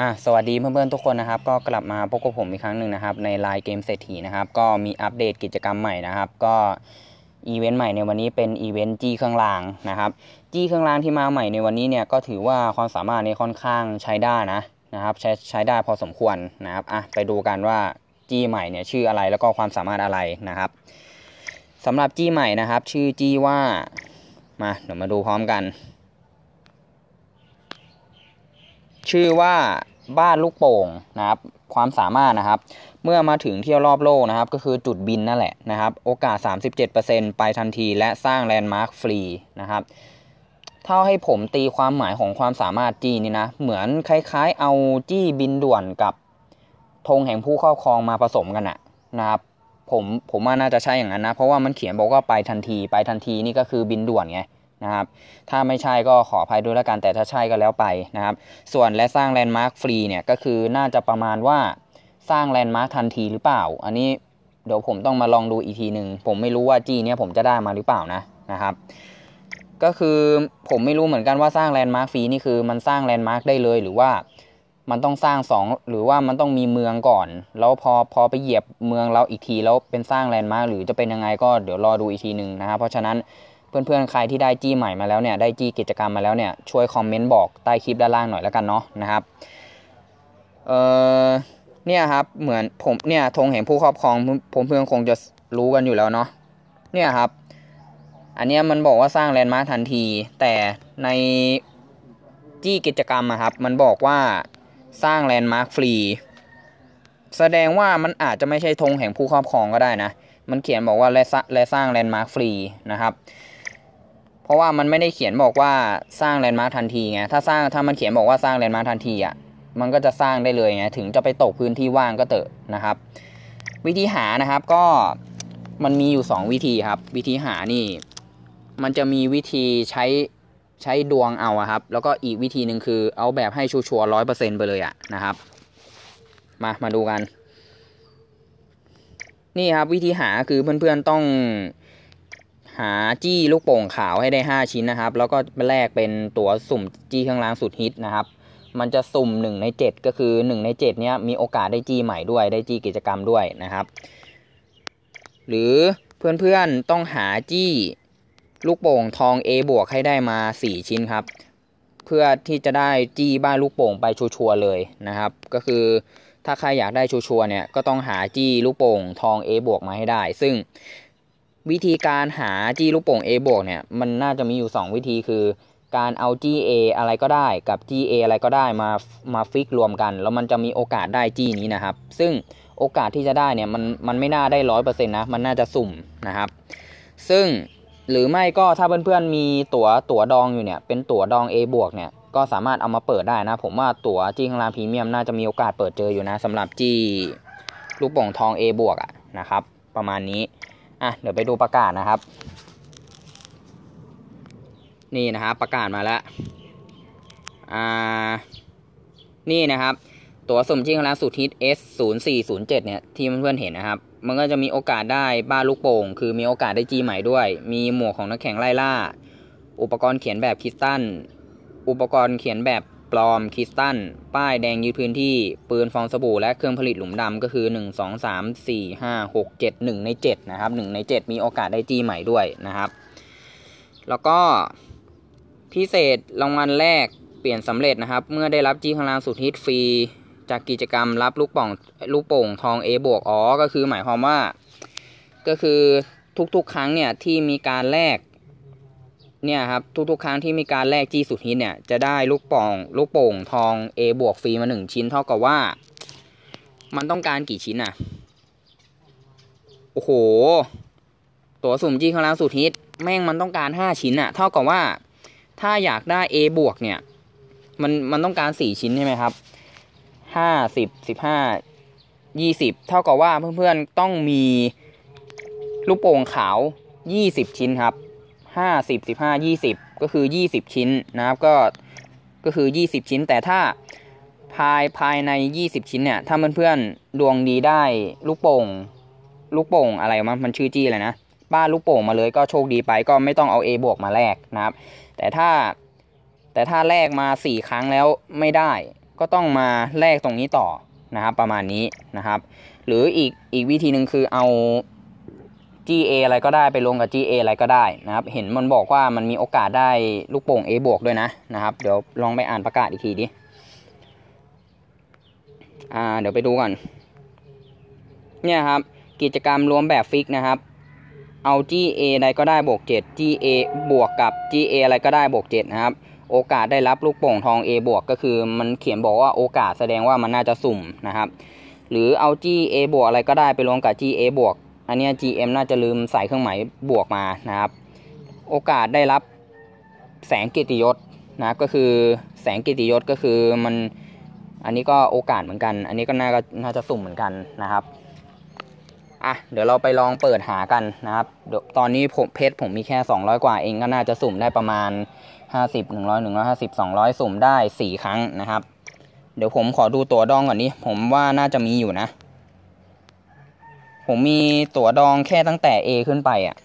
อะสวัสดีเพื่อนๆทุกคนนะครับ ก็กลับมาพบกับผมอีกครั้งหนึ่งนะครับ ในไลน์เกมเศรษฐีนะครับ ก็มีอัปเดตกิจกรรมใหม่นะครับ ก็อีเวนต์ใหม่ในวันนี้เป็นอีเวนต์จี้เครื่องรางนะครับ จี้เครื่องรางที่มาใหม่ในวันนี้เนี่ยก็ถือว่าความสามารถในค่อนข้างใช้ได้นะนะครับ ใช้ใช้ได้พอสมควรนะครับอะไปดูกันว่าจี้ใหม่เนี่ยชื่ออะไรแล้วก็ความสามารถอะไรนะครับสำหรับจี้ใหม่นะครับ ชื่อจี้ว่ามาเดี๋ยวมาดูพร้อมกัน ชื่อว่าบ้านลูกโป่งนะครับ ความสามารถนะครับ เมื่อมาถึงเที่ยวรอบโลกนะครับ ก็คือจุดบินนั่นแหละนะครับ โอกาส 37%ไปทันทีและสร้างแลนด์มาร์คฟรีนะครับเท่าให้ผมตีความหมายของความสามารถจี้นี่นะ เหมือนคล้ายๆ เอาจี้บินด่วนกับธงแห่งผู้ครอบครองมาผสมกันอะนะครับผมผมว่าน่าจะใช่อย่างนั้นนะ เพราะว่ามันเขียนบอกว่าไปทันทีไปทันทีนี่ก็คือบินด่วนไง นะครับ ถ้าไม่ใช่ก็ขออภัยด้วยแล้วกันแต่ถ้าใช่ก็แล้วไปนะครับ ส่วนและสร้างแลนด์มาร์คฟรีเนี่ยก็คือน่าจะประมาณว่าสร้างแลนด์มาร์คทันทีหรือเปล่า อันนี้เดี๋ยวผมต้องมาลองดูอีกทีหนึ่งผมไม่รู้ว่าจีเนี่ยผมจะได้มาหรือเปล่านะนะครับ ก็คือผมไม่รู้เหมือนกันว่าสร้างแลนด์มาร์คฟรีนี่คือมันสร้างแลนด์มาร์คได้เลยหรือว่ามันต้องสร้างสองหรือว่ามันต้องมีเมืองก่อน แล้วพอพอไปเหยียบเมืองเราอีกทีแล้วเป็นสร้างแลนด์มาร์คหรือจะเป็นยังไงก็เดี๋ยวรอดูอีกทีหนึ่งนะครับเพราะฉะนั้น เพื่อนๆใครที่ได้จี้ใหม่มาแล้วเนี่ยได้จี้กิจกรรมมาแล้วเนี่ยช่วยคอมเมนต์บอกใต้คลิปด้านล่างหน่อยแล้วกันเนาะนะครับเออเนี่ยครับเหมือนผมเนี่ยธงแห่งผู้ครอบครองผมเพื่อนคงจะรู้กันอยู่แล้วเนาะเนี่ยครับ อันนี้มันบอกว่าสร้างแลนด์มาร์คทันที แต่ในจี้กิจกรรมอะครับ มันบอกว่าสร้างแลนด์มาร์คฟรีแสดงว่ามันอาจจะไม่ใช่ธงแห่งผู้ครอบครองก็ได้นะ มันเขียนบอกว่าและสร้างแลนด์มาร์คฟรีนะครับ เพราะว่ามันไม่ได้เขียนบอกว่าสร้างแลนด์มาร์คทันทีไงถ้าสร้างถ้ามันเขียนบอกว่าสร้างแลนด์มาร์คทันทีอะมันก็จะสร้างได้เลยไงถึงจะไปตกพื้นที่ว่างก็เตอะนะครับ วิธีหานะครับก็มันมีอยู่ 2 วิธีครับ วิธีหานี่ มันจะมีวิธีใช้ใช้ดวงเอาครับ แล้วก็อีกวิธีหนึ่งคือเอาแบบให้ชัวร์ร้อยเปอร์เซ็นต์ไปเลยอะนะครับ มามาดูกัน นี่ครับวิธีหาคือเพื่อนๆต้อง หาจี้ลูกโป่งขาวให้ได้ 5 ชิ้นนะครับ แล้วก็แลกเป็นตัวสุ่มจี้เครื่องรางสุดฮิตนะครับ มันจะสุ่ม 1 ใน 7 ก็คือ 1 ใน 7 เนี้ยมีโอกาสได้จี้ใหม่ด้วยได้จี้กิจกรรมด้วยนะครับ หรือเพื่อนๆต้องหาจี้ลูกโป่งทอง A บวกให้ได้มา 4 ชิ้นครับ เพื่อที่จะได้จี้บ้านลูกโป่งไปชัวร์เลยนะครับ ก็คือถ้าใครอยากได้ชัวร์เนี่ยก็ต้องหาจี้ลูกโป่งทอง A บวกมาให้ได้ ซึ่ง วิธีการหาจี้ลูกโป่ง A บวกเนี่ยมันน่าจะมีอยู่ 2 วิธีคือ การเอา GA อะไรก็ได้กับ GA อะไรก็ได้มามาฟิกรวมกัน แล้วมันจะมีโอกาสได้จี้นี้นะครับ ซึ่งโอกาสที่จะได้เนี่ยมันมันไม่น่าได้ร้อยเปอร์เซ็นต์นะมันน่าจะสุ่มนะครับ ซึ่งหรือไม่ก็ถ้าเพื่อนๆมีตั๋วตั๋วดองอยู่เนี่ยเป็นตั๋วดอง A บวกเนี่ยก็สามารถเอามาเปิดได้นะ ผมว่าตั๋วจี้ข้างล่างพรีเมียมน่าจะมีโอกาสเปิดเจออยู่นะสำหรับจี้ลูกโป่งทอง A บวกอะนะครับ ประมาณนี้ อะเดี๋ยวไปดูประกาศนะครับ นี่นะครับประกาศมาแล้วอ่านี่นะครับ ตัวสมชิงคณะสุดฮิต S 0 4 0 7เนี่ยที่เพื่อนๆเห็นนะครับ มันก็จะมีโอกาสได้บ้านลูกโป่ง คือมีโอกาสได้จีใหม่ด้วย มีหมวกของนักแข่งไล่ล่า อุปกรณ์เขียนแบบคริสตัลอุปกรณ์เขียนแบบ ปลอมคริสตัลป้ายแดงยืดพื้นที่ ปืนฟองสบู่และเครื่องผลิตหลุมดำก็คือ 1 2 3 4 5 6 7 1 ใน 7 นะครับ 1 ใน 7 มีโอกาสได้จีใหม่ด้วยนะครับ แล้วก็พิเศษรางวัลแรกเปลี่ยนสำเร็จนะครับ เมื่อได้รับจีข้างล่างสุดฮิตฟรี จากกิจกรรมรับลูกป่องลูกโป่งทอง A บวกอ๋อก็คือหมายความว่า ก็คือทุกๆ ครั้งเนี่ยที่มีการแลก เนี่ยครับทุกๆ ครั้งที่มีการแลกจี้สุดฮิตเนี่ยจะได้ลูกป่องลูกโป่งทอง A บวกฟรีมาหนึ่งชิ้นเท่ากับว่า มันต้องการกี่ชิ้นอะ โอ้โห ตัวสุ่มจี้ข้างล่างสุดฮิต แม่งมันต้องการห้าชิ้นอะ เท่ากับว่าถ้าอยากได้ A บวกเนี่ย มันมันต้องการสี่ชิ้นใช่ไหมครับห้าสิบสิบห้ายี่สิบเท่ากับว่าเพื่อนๆต้องมีลูกโป่งขาวยี่สิบชิ้นครับ ห้าสิบสิบห้ายี่สิบก็คือยี่สิบชิ้นนะครับก็ก็คือยี่สิบชิ้น แต่ถ้าภายภายในยี่สิบชิ้นเนี่ยถ้าเพื่อนๆดวงดีได้ลูกโป่งลูกโป่งอะไรมั้งมันชื่อจี้อะไรนะบ้าลูกโป่งมาเลยก็โชคดีไปก็ไม่ต้องเอา A บวกมาแลกนะครับ แต่ถ้าแต่ถ้าแลกมาสี่ครั้งแล้วไม่ได้ ก็ต้องมาแลกตรงนี้ต่อนะครับ ประมาณนี้นะครับ หรืออีกอีกวิธีหนึ่งคือเอา GA อะไรก็ได้ไปลงกับ GA อะไรก็ได้นะครับ เห็นมันบอกว่ามันมีโอกาสได้ลูกโป่ง A บวกด้วยนะนะครับ เดี๋ยวลองไปอ่านประกาศอีกทีดิ อ่า เดี๋ยวไปดูก่อน เนี่ยครับ กิจกรรมรวมแบบฟิกนะครับ เอา GA ใดก็ได้บวก 7 GA บวกกับ GA อะไรก็ได้บวก 7 นะครับ โอกาสได้รับลูกโป่งทอง A บวกก็คือมันเขียนบอกว่าโอกาสแสดงว่ามันน่าจะสุ่มนะครับ หรือเอา GA บวกอะไรก็ได้ไปรวมกับ GA บวก อันนี้ GM น่าจะลืมใส่เครื่องหมายบวกมานะครับ โอกาสได้รับแสงกิติยศนะก็คือแสงกิติยศก็คือมันอันนี้ก็โอกาสเหมือนกัน อันนี้ก็น่าก็น่าจะสุ่มเหมือนกันนะครับอะเดี๋ยวเราไปลองเปิดหากันนะครับตอนนี้ผมเพชรผมมีแค่ 200 กว่าเองก็น่าจะสุ่มได้ประมาณ 50 100 150 200 สุ่มได้ 4 ครั้งนะครับ เดี๋ยวผมขอดูตัวดองก่อนนี้ผมว่าน่าจะมีอยู่นะ ผมมีตัวดองแค่ตั้งแต่ A ขึ้นไปอะ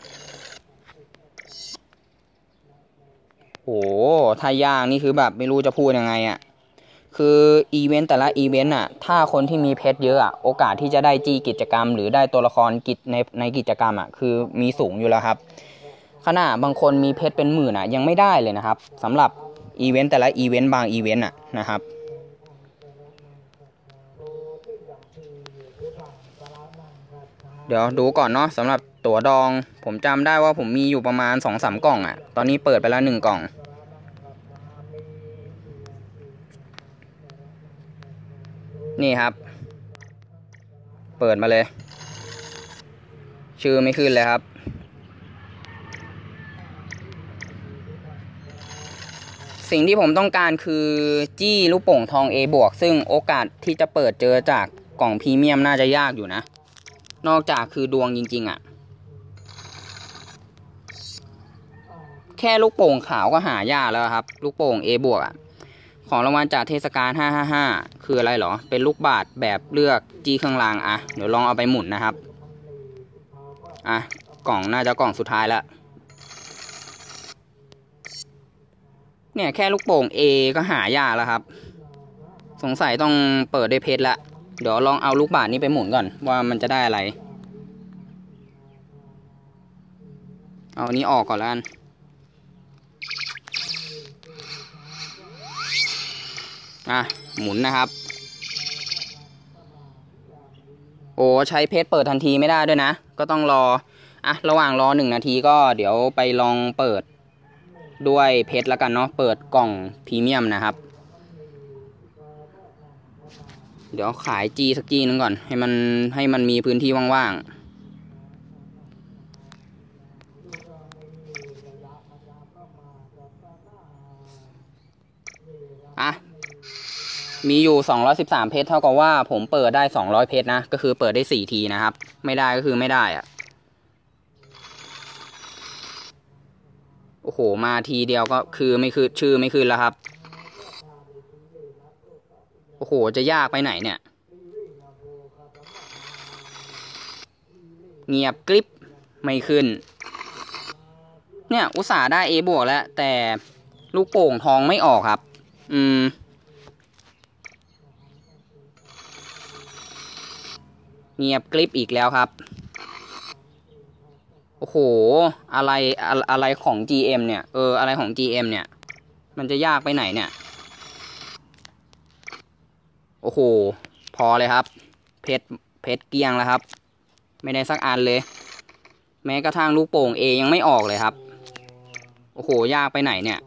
โอ้ถ้ายากนี่คือแบบไม่รู้จะพูดยังไงอะ คืออีเวนต์แต่ละอีเวนต์อะ ถ้าคนที่มีเพชรเยอะอะ โอกาสที่จะได้จีกิจกรรม หรือได้ตัวละครกิจในในกิจกรรมอะ คือมีสูงอยู่แล้วครับ ขณะบางคนมีเพชรเป็นหมื่นอะ ยังไม่ได้เลยนะครับสำหรับอีเวนต์แต่ละอีเวนต์บางอีเวนต์อะนะครับ เดี๋ยวดูก่อนเนาะสำหรับตั๋วดอง ผมจำได้ว่าผมมีอยู่ประมาณสองสามกล่องอะ่ะตอนนี้เปิดไปแล้วหนึ่งกล่อง นี่ครับ เปิดมาเลย ชื่อไม่ขึ้นเลยครับ สิ่งที่ผมต้องการคือจี้ลูกโป่งทอง A บวกซึ่งโอกาสที่จะเปิดเจอจากกล่องพรีเมียมน่าจะยากอยู่นะ นอกจากคือดวงจริง ๆอะ่ะ แค่ลูกโป่งขาวก็หายากแล้วครับ ลูกโป่ง A บวกอะ่ะ ของรางวัลจากเทศกาล 555 คืออะไรเหรอ เป็นลูกบาทแบบเลือกจีเครื่องรางอะ่ะเดี๋ยวลองเอาไปหมุนนะครับ อะ กล่องน่าจะกล่องสุดท้ายแล้วเนี่ยแค่ลูกโป่ง A ก็หายากแล้วครับ สงสัยต้องเปิดด้วยเพชรละ เดี๋ยวลองเอาลูกบาศนี้ไปหมุนก่อนว่ามันจะได้อะไร เอาอันนี้ออกก่อนแล้วกันอะหมุนนะครับ โอ้ใช้เพชรเปิดทันทีไม่ได้ด้วยนะ ก็ต้องรออะระหว่างรอหนึ่งนาทีก็เดี๋ยวไปลองเปิดด้วยเพชรแล้วกันเนาะเปิดกล่องพรีเมียมนะครับ เดี๋ยวขายจีสักจีนึงก่อน ให้มันให้มันมีพื้นที่ว่างๆ อะ มีอยู่ 213 เพชรเท่ากับว่าผมเปิดได้ 200 เพชรนะ ก็คือเปิดได้ 4 ทีนะครับ ไม่ได้ก็คือไม่ได้อะโอ้โห มาทีเดียวก็คือไม่คือชื่อไม่ขึ้นแล้วครับ โอ้โห จะยากไปไหนเนี่ย เงียบกริบไม่ขึ้น เนี่ย อุตส่าห์ได้ A บวกแล้ว แต่ลูกโป่งทองไม่ออกครับ อืม เงียบกริบอีกแล้วครับ โอ้โห อะไร อะอะไรของ GM เนี่ย เออ อะไรของ GM เนี่ย มันจะยากไปไหนเนี่ย โอ้โห พอเลยครับ เพชรเพชรเกียงแล้วครับ ไม่ได้สักอันเลย แม้กระทั่งลูกโป่งเอยังไม่ออกเลยครับ โอ้โห ยากไปไหนเนี่ย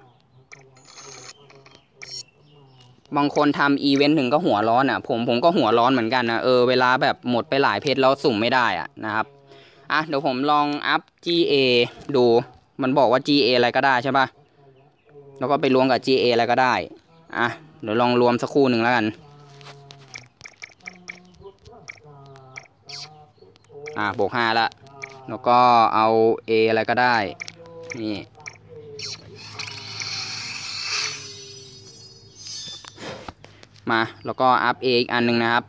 บางคนทำอีเวนต์ถึงก็หัวร้อนอะ ผมผมก็หัวร้อนเหมือนกันนะเออเวลาแบบหมดไปหลายเพชรแล้วสุ่มไม่ได้อะนะครับอะเดี๋ยวผมลองอัพ GA ดู มันบอกว่า GA อะไรก็ได้ใช่ปะแล้วก็ไปรวมกับ GA อะไรก็ได้ อะ เดี๋ยวลองรวมสักคู่หนึ่งแล้วกัน อ่าบวกห้าละ แล้วก็เอา A อะไรก็ได้ นี่มา แล้วก็อัพ A อีกอันหนึ่งนะครับ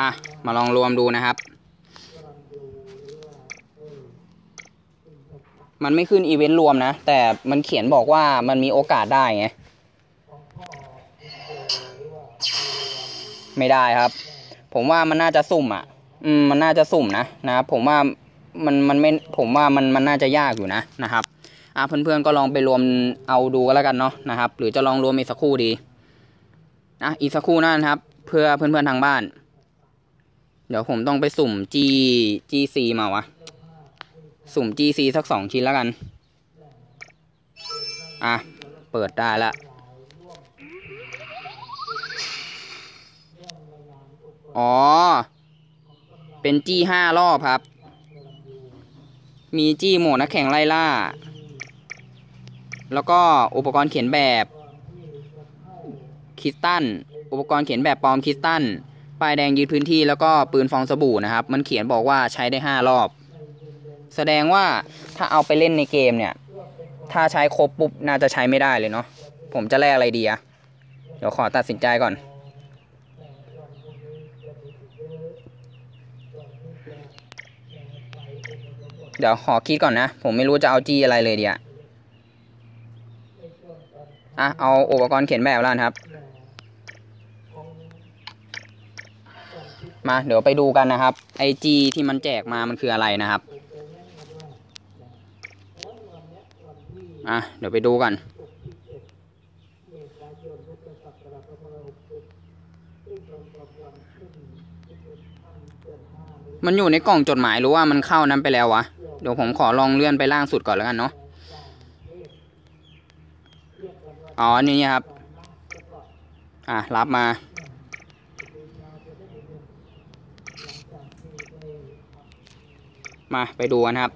อะ มาลองรวมดูนะครับ มันไม่ขึ้นอีเวนต์รวมนะ แต่มันเขียนบอกว่ามันมีโอกาสได้ไง ไม่ได้ครับ ผมว่ามันน่าจะสุ่มอะ อืม มันน่าจะสุ่มนะนะครับผมว่ามันมันไม่ผมว่ามันมันน่าจะยากอยู่นะนะครับอะเพื่อนๆก็ลองไปรวมเอาดูก็แล้วกันเนาะนะครับ หรือจะลองรวมอีกสักครู่ดีอะอีกสักครู่นั่นครับ เพื่อเพื่อนๆทางบ้าน เดี๋ยวผมต้องไปสุ่ม G GC มาวะ สุ่ม GC สักสองชิ้นแล้วกัน อะ เปิดได้ละ อ๋อ เป็น G ห้ารอบครับ มี G โหมดนักแข่งไล่ล่า แล้วก็อุปกรณ์เขียนแบบคริสตัน อุปกรณ์เขียนแบบปลอมคริสตัน ป้ายแดงยืดพื้นที่แล้วก็ปืนฟองสบู่นะครับ มันเขียนบอกว่าใช้ได้ห้ารอบ แสดงว่าถ้าเอาไปเล่นในเกมเนี่ย ถ้าใช้ครบปุ๊บน่าจะใช้ไม่ได้เลยเนาะผมจะแลกอะไรดีอะเดี๋ยวขอตัดสินใจก่อน เดี๋ยวขอคิดก่อนนะ ผมไม่รู้จะเอาจีอะไรเลยเดียอะเอาอุปกรณ์เขียนแบบแล้วครับ มาเดี๋ยวไปดูกันนะครับไอจีที่มันแจกมามันคืออะไรนะครับอะเดี๋ยวไปดูกันมันอยู่ในกล่องจดหมายหรือว่ามันเข้านั้นไปแล้ววะ เดี๋ยวผมขอลองเลื่อนไปล่างสุดก่อนแล้วกันเนาะ อ๋อ นี่ครับ อะ รับมา มาไปดูกันครับ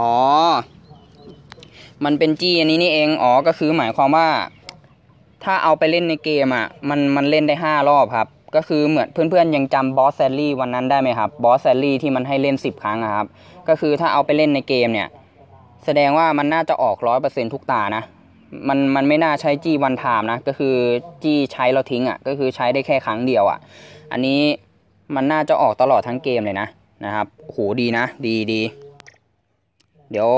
อ๋อ มันเป็นจี้อันนี้นี่เอง อ๋อ ก็คือหมายความว่า ถ้าเอาไปเล่นในเกมอะ มันมันเล่นได้ห้ารอบครับ ก็คือเหมือนเพื่อนๆยังจำบอสแซลลี่วันนั้นได้ไหมครับ บอสแซลลี่ที่มันให้เล่นสิบครั้งอะครับ ก็คือถ้าเอาไปเล่นในเกมเนี่ย แสดงว่ามันน่าจะออกร้อยเปอร์เซ็นทุกตานะ มันมันไม่น่าใช้จี้วันไทม์นะ ก็คือจี้ใช้แล้วทิ้งอะก็คือใช้ได้แค่ครั้งเดียวอะ อันนี้มันน่าจะออกตลอดทั้งเกมเลยนะนะครับโหดีนะ ดีดีเดี๋ยว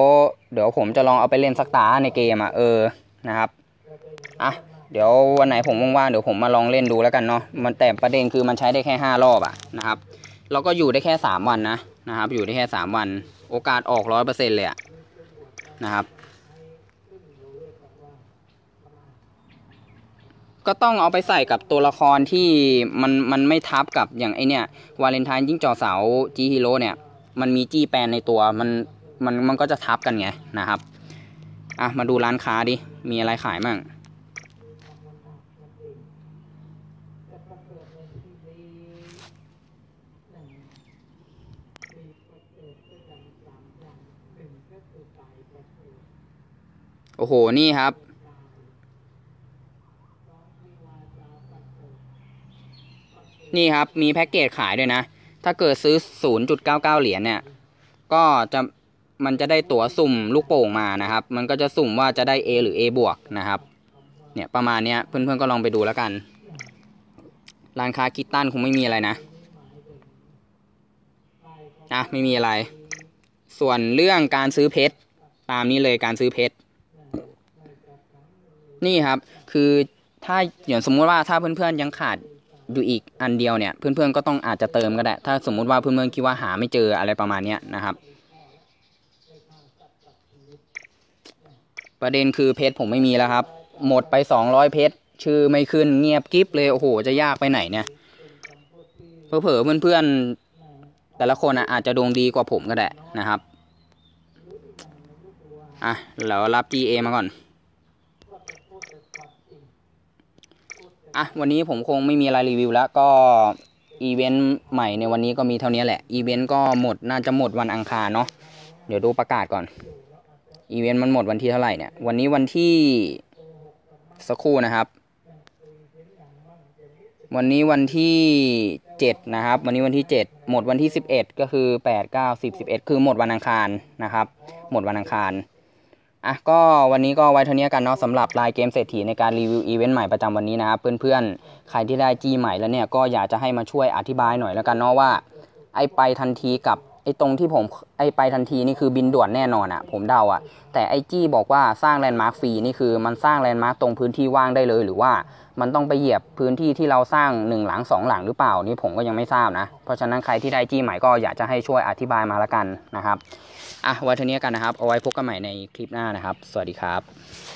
เดี๋ยวผมจะลองเอาไปเล่นสักตาในเกมอะเออนะครับอะเดี๋ยววันไหนผมว่างๆเดี๋ยวผมมาลองเล่นดูแล้วกันเนาะมันแต่ประเด็นคือมันใช้ได้แค่ห้ารอบอะนะครับแล้วก็อยู่ได้แค่สามวันนะนะครับ อยู่ได้แค่สามวัน โอกาสออกร้อยเปอร์เซ็นต์เลยอะนะครับ ก็ต้องเอาไปใส่กับตัวละครที่มันมันไม่ทับกับอย่างไอเนี่ยวาเลนไทน์ยิ่งจอเสาจีฮีโร่เนี่ย มันมีจี้แปนในตัวมันมันมันก็จะทับกันไงนะครับ อะ มาดูร้านค้าดิ มีอะไรขายมั่งโอ้โห นี่ครับ นี่ครับ มีแพ็กเกจขายด้วยนะ ถ้าเกิดซื้อ 0.99 เหรียญเนี่ย ก็จะมันจะได้ตั๋วสุ่มลูกโป่งมานะครับ มันก็จะสุ่มว่าจะได้ A หรือ A บวกนะครับ เนี่ยประมาณเนี้ยเพื่อนๆก็ลองไปดูแล้วกัน ร้านค้ากิตตันคงไม่มีอะไรนะอะไม่มีอะไร ส่วนเรื่องการซื้อเพชรตามนี้เลยการซื้อเพชรนี่ครับ คือถ้าอย่างสมมุติว่าถ้าเพื่อนๆยังขาด อยู่อีกอันเดียวเนี่ยเพื่อนๆก็ต้องอาจจะเติมก็ได้ ถ้าสมมุติว่าเพื่อนๆคิดว่าหาไม่เจออะไรประมาณเนี้ยนะครับ ประเด็นคือเพชรผมไม่มีแล้วครับ หมดไปสองร้อยเพชรชื่อไม่ขึ้นเงียบกิ๊บเลยโอ้โหจะยากไปไหนเนี่ยเผลอๆเพื่อนๆแต่ละคนอาจจะดวงดีกว่าผมก็ได้นะครับอะเรารับ GA มาก่อน อะวันนี้ผมคงไม่มีอะไรรีวิวแล้วก็อีเวนต์ใหม่ในวันนี้ก็มีเท่านี้แหละ อีเวนต์ก็หมดน่าจะหมดวันอังคารเนาะเดี๋ยวดูประกาศก่อน อีเวนต์มันหมดวันที่เท่าไหร่เนี่ย วันนี้วันที่สักครู่นะครับ วันนี้วันที่เจ็ดนะครับ วันนี้วันที่เจ็ดหมดวันที่สิบเอ็ดก็คือแปดเก้าสิบสิบเอ็ดคือหมดวันอังคารนะครับ หมดวันอังคาร อะก็วันนี้ก็ไว้เท่านี้กันเนาะสำหรับลายเกมเศรษฐีในการรีวิวอีเวนต์ใหม่ประจำวันนี้นะครับเพื่อนๆ ใครที่ได้จี้ใหม่แล้วเนี่ยก็อยากจะให้มาช่วยอธิบายหน่อยแล้วกันเนาะว่าไอไปทันทีกับ ไอตรงที่ผมไอไปทันทีนี่คือบินด่วนแน่นอนอะ่ะ ผมเดาอะ่ะ แต่ไอจี้บอกว่าสร้างแลนด์มาร์คฟรีนี่คือมันสร้างแลนด์มาร์คตรงพื้นที่ว่างได้เลย หรือว่ามันต้องไปเหยียบพื้นที่ที่เราสร้างหนึ่งหลังสองหลังหรือเปล่านี่ผมก็ยังไม่ทราบนะ เพราะฉะนั้นใครที่ได้จี้ใหม่ก็อยากจะให้ช่วยอธิบายมาละกันนะครับอะไว้เท่านี้กันนะครับเอาไว้พบกันใหม่ในคลิปหน้านะครับ สวัสดีครับ